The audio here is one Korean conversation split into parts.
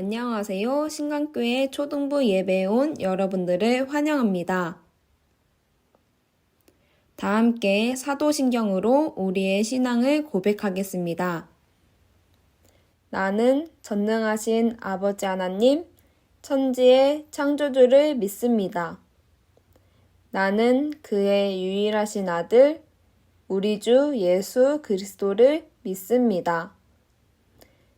안녕하세요. 신강교회 초등부 예배에 온 여러분들을 환영합니다. 다 함께 사도신경으로 우리의 신앙을 고백하겠습니다. 나는 전능하신 아버지 하나님, 천지의 창조주를 믿습니다. 나는 그의 유일하신 아들, 우리 주 예수 그리스도를 믿습니다.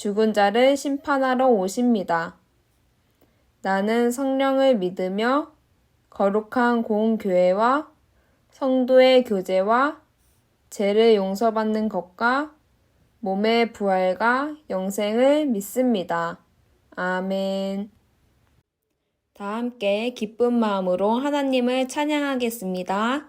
죽은 자를 심판하러 오십니다. 나는 성령을 믿으며 거룩한 공교회와 성도의 교제와 죄를 용서받는 것과 몸의 부활과 영생을 믿습니다. 아멘. 다 함께 기쁜 마음으로 하나님을 찬양하겠습니다.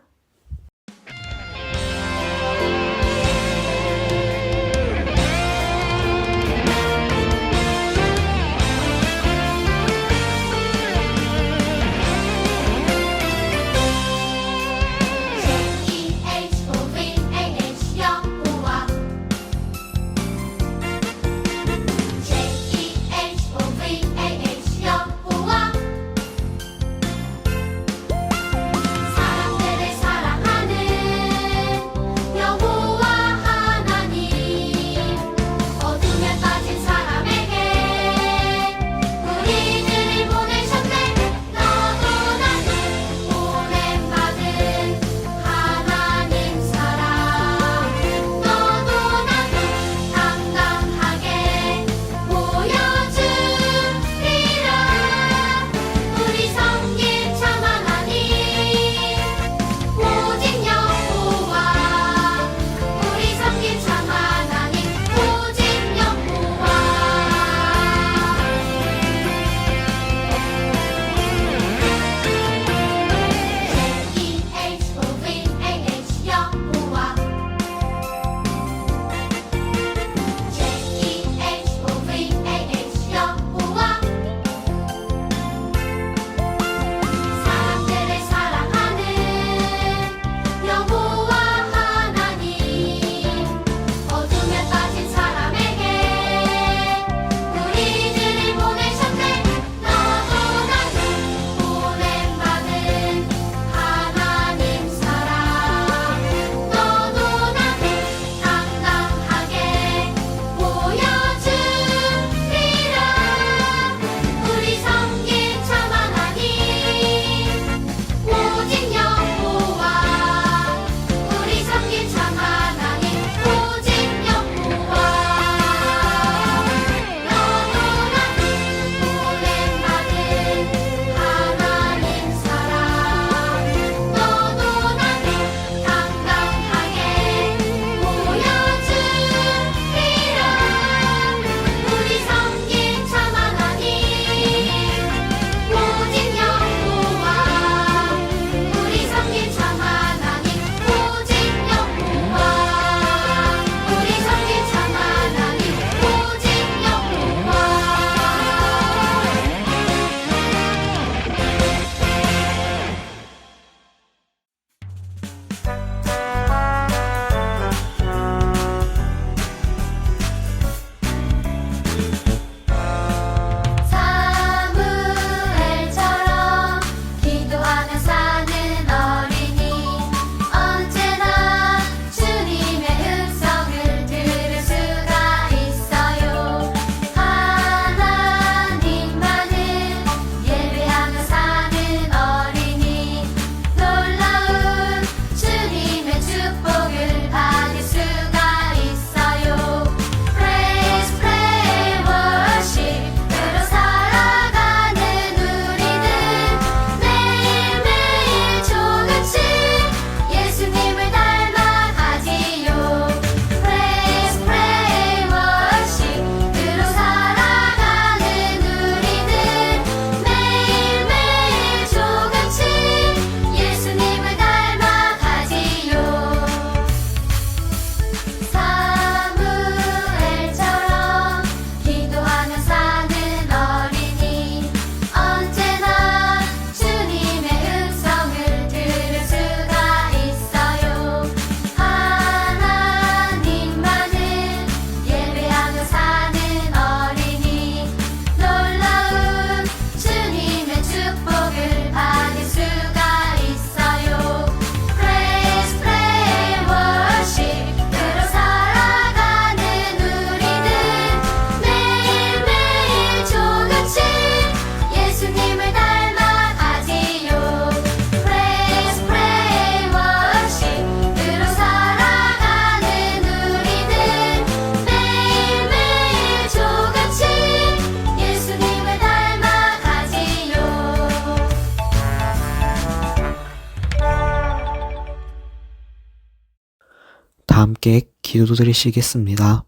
기도드리시겠습니다.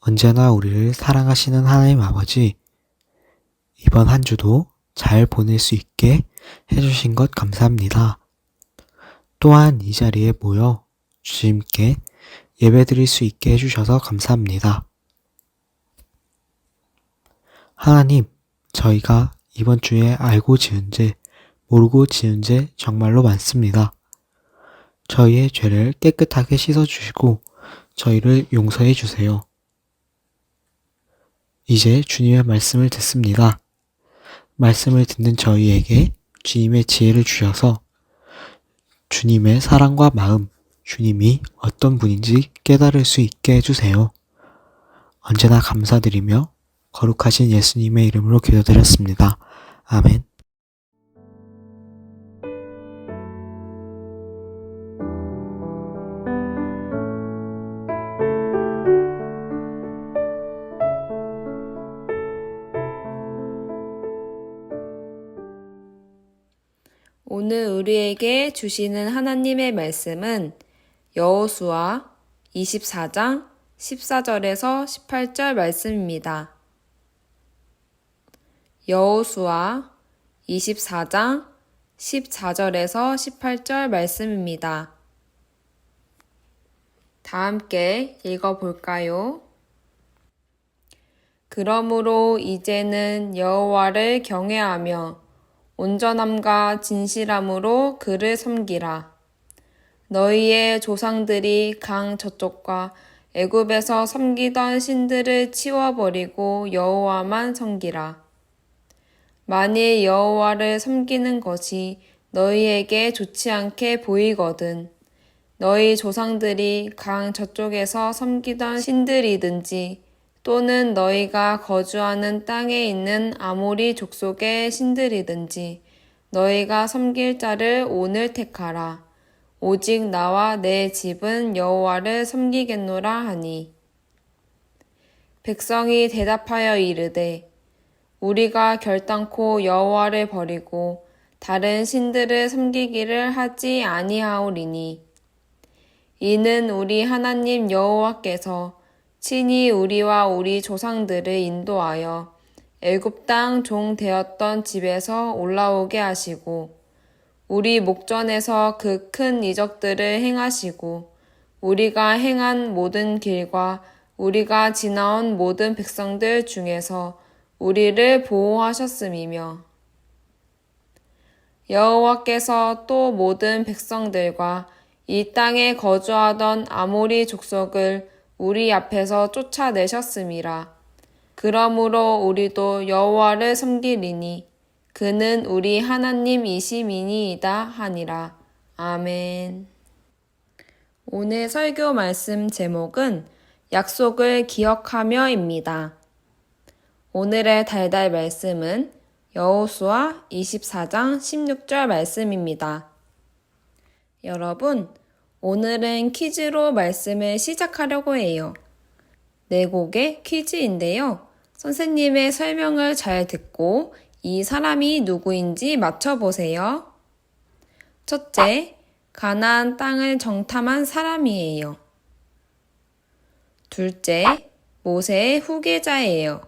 언제나 우리를 사랑하시는 하나님 아버지, 이번 한 주도 잘 보낼 수 있게 해주신 것 감사합니다. 또한 이 자리에 모여 주님께 예배 드릴 수 있게 해주셔서 감사합니다. 하나님, 저희가 이번 주에 알고 지은 죄, 모르고 지은 죄 정말로 많습니다. 저희의 죄를 깨끗하게 씻어주시고 저희를 용서해 주세요. 이제 주님의 말씀을 듣습니다. 말씀을 듣는 저희에게 주님의 지혜를 주셔서 주님의 사랑과 마음, 주님이 어떤 분인지 깨달을 수 있게 해주세요. 언제나 감사드리며 거룩하신 예수님의 이름으로 기도드렸습니다. 아멘. 우리에게 주시는 하나님의 말씀은 여호수아 24장 14절에서 18절 말씀입니다. 여호수아 24장 14절에서 18절 말씀입니다. 다 함께 읽어 볼까요? 그러므로 이제는 여호와를 경외하며 온전함과 진실함으로 그를 섬기라. 너희의 조상들이 강 저쪽과 애굽에서 섬기던 신들을 치워버리고 여호와만 섬기라. 만일 여호와를 섬기는 것이 너희에게 좋지 않게 보이거든 너희 조상들이 강 저쪽에서 섬기던 신들이든지 또는 너희가 거주하는 땅에 있는 아모리 족속의 신들이든지 너희가 섬길 자를 오늘 택하라. 오직 나와 내 집은 여호와를 섬기겠노라 하니. 백성이 대답하여 이르되 우리가 결단코 여호와를 버리고 다른 신들을 섬기기를 하지 아니하오리니 이는 우리 하나님 여호와께서 친히 우리와 우리 조상들을 인도하여 애굽 땅 종 되었던 집에서 올라오게 하시고 우리 목전에서 그 큰 이적들을 행하시고 우리가 행한 모든 길과 우리가 지나온 모든 백성들 중에서 우리를 보호하셨음이며 여호와께서 또 모든 백성들과 이 땅에 거주하던 아모리 족속을 우리 앞에서 쫓아내셨음이라. 그러므로 우리도 여호와를 섬기리니 그는 우리 하나님이시미니이다 하니라. 아멘. 오늘 설교 말씀 제목은 약속을 기억하며입니다. 오늘의 달달 말씀은 여호수아 24장 16절 말씀입니다. 여러분, 오늘은 퀴즈로 말씀을 시작하려고 해요. 네 곡의 퀴즈인데요. 선생님의 설명을 잘 듣고 이 사람이 누구인지 맞춰보세요. 첫째, 가나안 땅을 정탐한 사람이에요. 둘째, 모세의 후계자예요.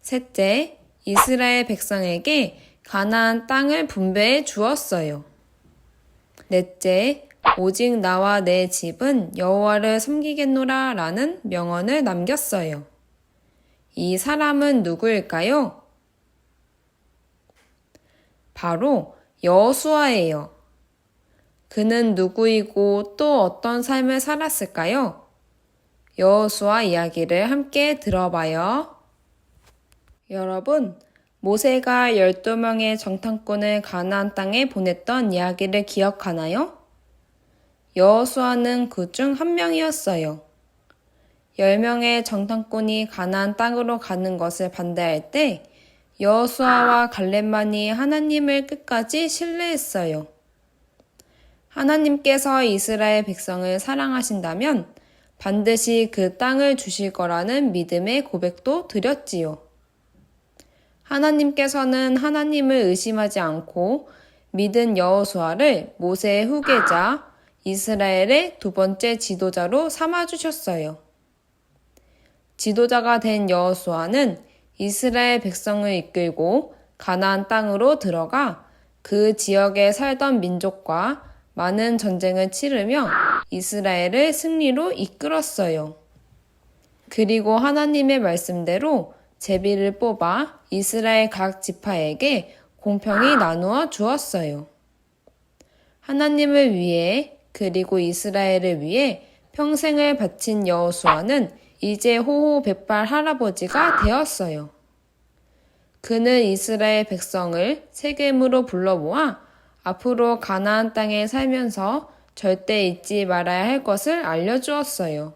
셋째, 이스라엘 백성에게 가나안 땅을 분배해 주었어요. 넷째, 오직 나와 내 집은 여호와를 섬기겠노라 라는 명언을 남겼어요. 이 사람은 누구일까요? 바로 여호수아예요. 그는 누구이고 또 어떤 삶을 살았을까요? 여호수아 이야기를 함께 들어봐요. 여러분, 모세가 12명의 정탐꾼을 가나안 땅에 보냈던 이야기를 기억하나요? 여호수아는 그 중 한 명이었어요. 10명의 정탐꾼이 가나안 땅으로 가는 것을 반대할 때 여호수아와 갈렙만이 하나님을 끝까지 신뢰했어요. 하나님께서 이스라엘 백성을 사랑하신다면 반드시 그 땅을 주실 거라는 믿음의 고백도 드렸지요. 하나님께서는 하나님을 의심하지 않고 믿은 여호수아를 모세의 후계자 이스라엘의 두 번째 지도자로 삼아 주셨어요. 지도자가 된 여호수아는 이스라엘 백성을 이끌고 가나안 땅으로 들어가 그 지역에 살던 민족과 많은 전쟁을 치르며 이스라엘을 승리로 이끌었어요. 그리고 하나님의 말씀대로 제비를 뽑아 이스라엘 각 지파에게 공평히 나누어 주었어요. 하나님을 위해 그리고 이스라엘을 위해 평생을 바친 여호수아는 이제 호호 백발 할아버지가 되었어요. 그는 이스라엘 백성을 세겜으로 불러 모아 앞으로 가나안 땅에 살면서 절대 잊지 말아야 할 것을 알려주었어요.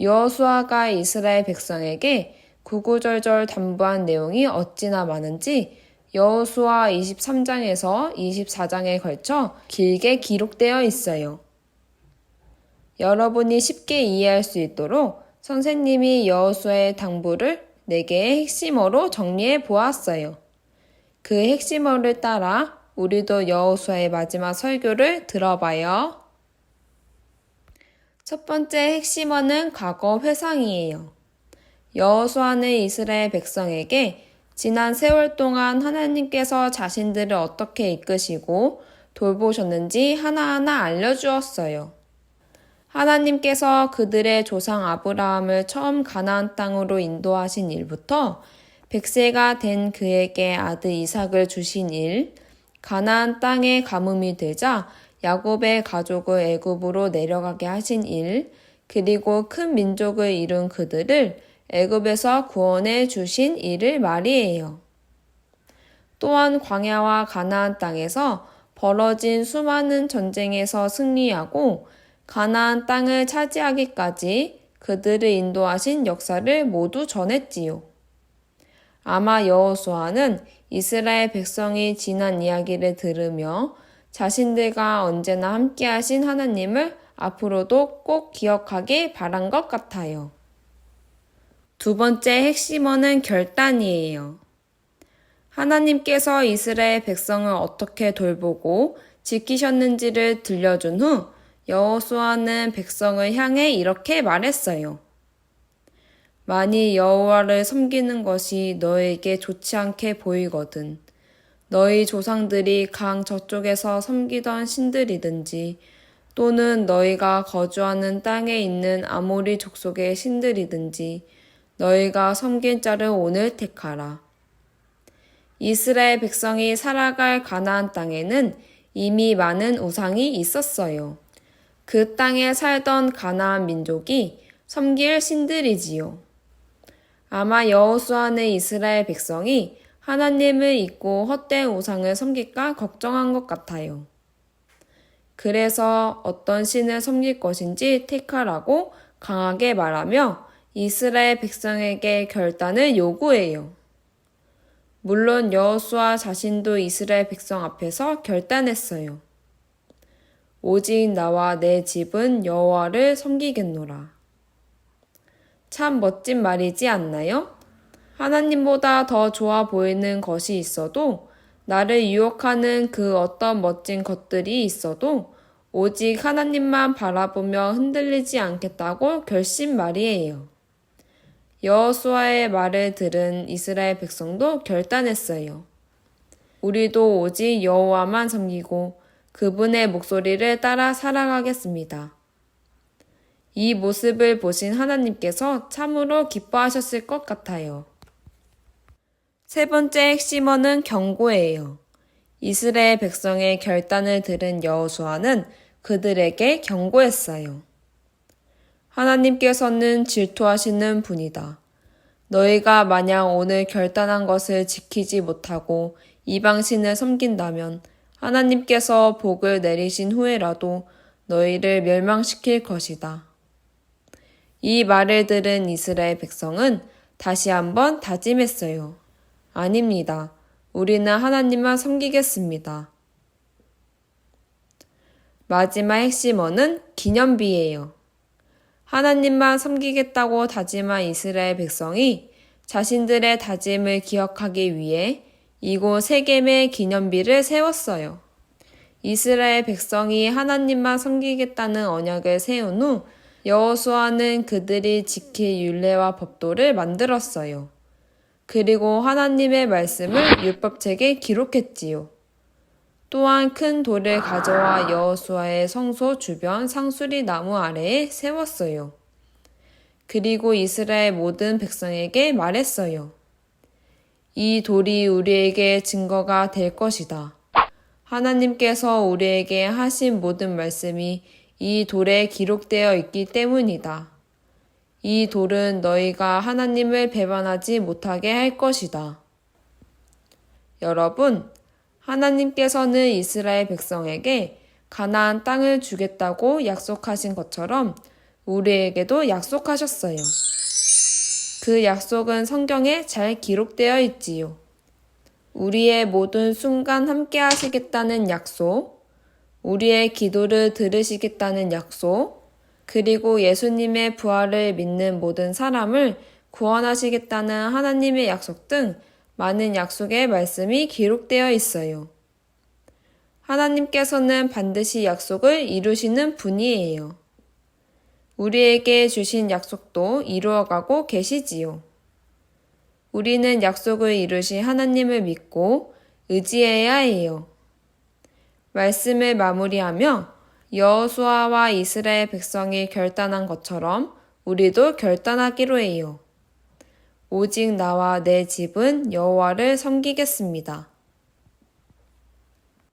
여호수아가 이스라엘 백성에게 구구절절 당부한 내용이 어찌나 많은지 여호수아 23장에서 24장에 걸쳐 길게 기록되어 있어요. 여러분이 쉽게 이해할 수 있도록 선생님이 여호수아의 당부를 4개의 핵심어로 정리해 보았어요. 그 핵심어를 따라 우리도 여호수아의 마지막 설교를 들어봐요. 첫 번째 핵심어는 과거 회상이에요. 여호수아는 이스라엘 백성에게 지난 세월 동안 하나님께서 자신들을 어떻게 이끄시고 돌보셨는지 하나하나 알려주었어요. 하나님께서 그들의 조상 아브라함을 처음 가나안 땅으로 인도하신 일부터 백세가 된 그에게 아들 이삭을 주신 일, 가나안 땅에 가뭄이 되자 야곱의 가족을 애굽으로 내려가게 하신 일, 그리고 큰 민족을 이룬 그들을 애굽에서 구원해 주신 일을 말이에요. 또한 광야와 가나안 땅에서 벌어진 수많은 전쟁에서 승리하고 가나안 땅을 차지하기까지 그들을 인도하신 역사를 모두 전했지요. 아마 여호수아는 이스라엘 백성이 지난 이야기를 들으며 자신들과 언제나 함께하신 하나님을 앞으로도 꼭 기억하길 바란 것 같아요. 두 번째 핵심어는 결단이에요. 하나님께서 이스라엘 백성을 어떻게 돌보고 지키셨는지를 들려준 후 여호수아는 백성을 향해 이렇게 말했어요. 만일 여호와를 섬기는 것이 너에게 좋지 않게 보이거든 너희 조상들이 강 저쪽에서 섬기던 신들이든지 또는 너희가 거주하는 땅에 있는 아모리 족속의 신들이든지 너희가 섬긴 자를 오늘 택하라. 이스라엘 백성이 살아갈 가나안 땅에는 이미 많은 우상이 있었어요. 그 땅에 살던 가나안 민족이 섬길 신들이지요. 아마 여호수아는 이스라엘 백성이 하나님을 잊고 헛된 우상을 섬길까 걱정한 것 같아요. 그래서 어떤 신을 섬길 것인지 택하라고 강하게 말하며 이스라엘 백성에게 결단을 요구해요. 물론 여호수아 자신도 이스라엘 백성 앞에서 결단했어요. 오직 나와 내 집은 여호와를 섬기겠노라. 참 멋진 말이지 않나요? 하나님보다 더 좋아 보이는 것이 있어도 나를 유혹하는 그 어떤 멋진 것들이 있어도 오직 하나님만 바라보며 흔들리지 않겠다고 결심 말이에요. 여호수아의 말을 들은 이스라엘 백성도 결단했어요. 우리도 오직 여호와만 섬기고 그분의 목소리를 따라 살아가겠습니다. 이 모습을 보신 하나님께서 참으로 기뻐하셨을 것 같아요. 세 번째 핵심어는 경고예요. 이스라엘 백성의 결단을 들은 여호수아는 그들에게 경고했어요. 하나님께서는 질투하시는 분이다. 너희가 만약 오늘 결단한 것을 지키지 못하고 이방신을 섬긴다면 하나님께서 복을 내리신 후에라도 너희를 멸망시킬 것이다. 이 말을 들은 이스라엘 백성은 다시 한번 다짐했어요. 아닙니다. 우리는 하나님만 섬기겠습니다. 마지막 핵심어는 기념비예요. 하나님만 섬기겠다고 다짐한 이스라엘 백성이 자신들의 다짐을 기억하기 위해 이곳 세겜의 기념비를 세웠어요. 이스라엘 백성이 하나님만 섬기겠다는 언약을 세운 후 여호수아는 그들이 지킬 율례와 법도를 만들었어요. 그리고 하나님의 말씀을 율법책에 기록했지요. 또한 큰 돌을 가져와 여호수아의 성소 주변 상수리 나무 아래에 세웠어요. 그리고 이스라엘 모든 백성에게 말했어요. 이 돌이 우리에게 증거가 될 것이다. 하나님께서 우리에게 하신 모든 말씀이 이 돌에 기록되어 있기 때문이다. 이 돌은 너희가 하나님을 배반하지 못하게 할 것이다. 여러분, 하나님께서는 이스라엘 백성에게 가나안 땅을 주겠다고 약속하신 것처럼 우리에게도 약속하셨어요. 그 약속은 성경에 잘 기록되어 있지요. 우리의 모든 순간 함께 하시겠다는 약속, 우리의 기도를 들으시겠다는 약속, 그리고 예수님의 부활을 믿는 모든 사람을 구원하시겠다는 하나님의 약속 등 많은 약속의 말씀이 기록되어 있어요. 하나님께서는 반드시 약속을 이루시는 분이에요. 우리에게 주신 약속도 이루어가고 계시지요. 우리는 약속을 이루신 하나님을 믿고 의지해야 해요. 말씀을 마무리하며 여호수아와 이스라엘 백성이 결단한 것처럼 우리도 결단하기로 해요. 오직 나와 내 집은 여호와를 섬기겠습니다.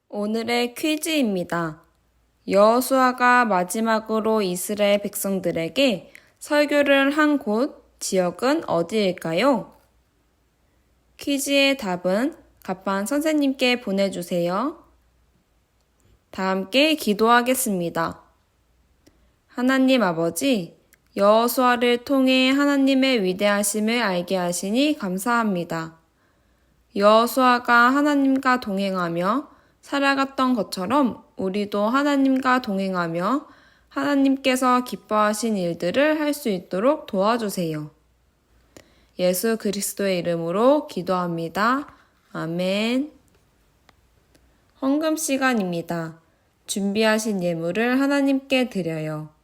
오늘의 퀴즈입니다. 여호수아가 마지막으로 이스라엘 백성들에게 설교를 한 곳 지역은 어디일까요? 퀴즈의 답은 갑반 선생님께 보내주세요. 다 함께 기도하겠습니다. 하나님 아버지, 여호수아를 통해 하나님의 위대하심을 알게 하시니 감사합니다. 여호수아가 하나님과 동행하며 살아갔던 것처럼 우리도 하나님과 동행하며 하나님께서 기뻐하신 일들을 할 수 있도록 도와주세요. 예수 그리스도의 이름으로 기도합니다. 아멘. 헌금 시간입니다. 준비하신 예물을 하나님께 드려요.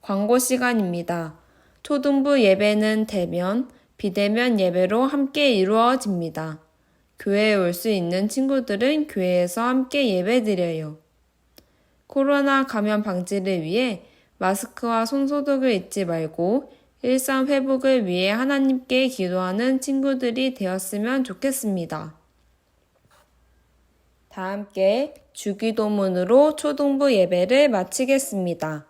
광고 시간입니다. 초등부 예배는 대면, 비대면 예배로 함께 이루어집니다. 교회에 올 수 있는 친구들은 교회에서 함께 예배 드려요. 코로나 감염 방지를 위해 마스크와 손소독을 잊지 말고 일상 회복을 위해 하나님께 기도하는 친구들이 되었으면 좋겠습니다. 다 함께 주기도문으로 초등부 예배를 마치겠습니다.